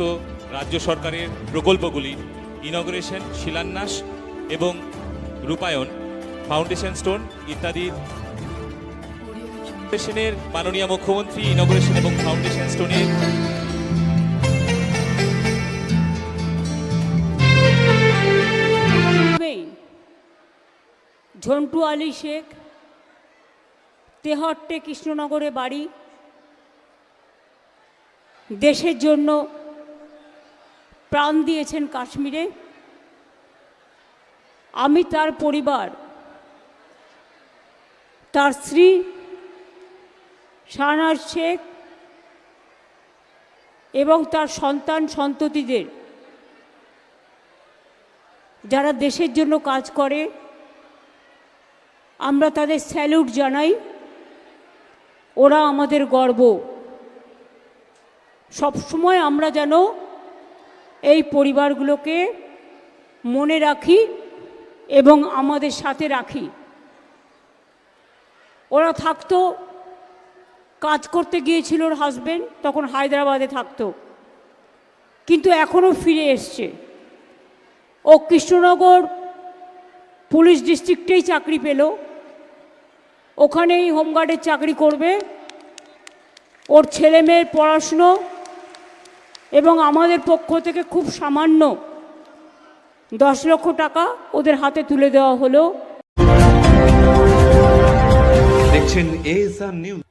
সমস্ত রাজ্য সরকারের প্রকল্পগুলি ইনগ্রেশন, শিলান্যাস এবং রূপায়ণ, ফাউন্ডেশন স্টোন ইত্যাদি। ফাউন্ডেশনের মাননীয় মুখ্যমন্ত্রী ইনগ্রেশন এবং ফাউন্ডেশন স্টোনের ঝন্টু আলী শেখ, তেহট্টে কৃষ্ণনগরে বাড়ি। দেশের জন্য প্রাণ দিয়েছেন কাশ্মীরে। আমি তার পরিবার, তার স্ত্রী, শাহনাজ শেখ এবং তার সন্তান সন্ততিদের, যারা দেশের জন্য কাজ করে, আমরা তাদের স্যালুট জানাই। ওরা আমাদের গর্ব। সবসময় আমরা যেন এই পরিবারগুলোকে মনে রাখি এবং আমাদের সাথে রাখি। ওরা থাকতো, কাজ করতে গিয়েছিল ওর হাজবেন্ড তখন হায়দ্রাবাদে থাকতো। কিন্তু এখনও ফিরে এসছে। ও কৃষ্ণনগর পুলিশ ডিস্ট্রিক্টেই চাকরি পেল। ওখানেই হোমগার্ডের চাকরি করবে। ওর ছেলে মেয়ের পড়াশুনো এবং আমাদের পক্ষ থেকে খুব সামান্য দশ লক্ষ টাকা ওদের হাতে তুলে দেওয়া হলো। দেখছেন এএসআর নিউজ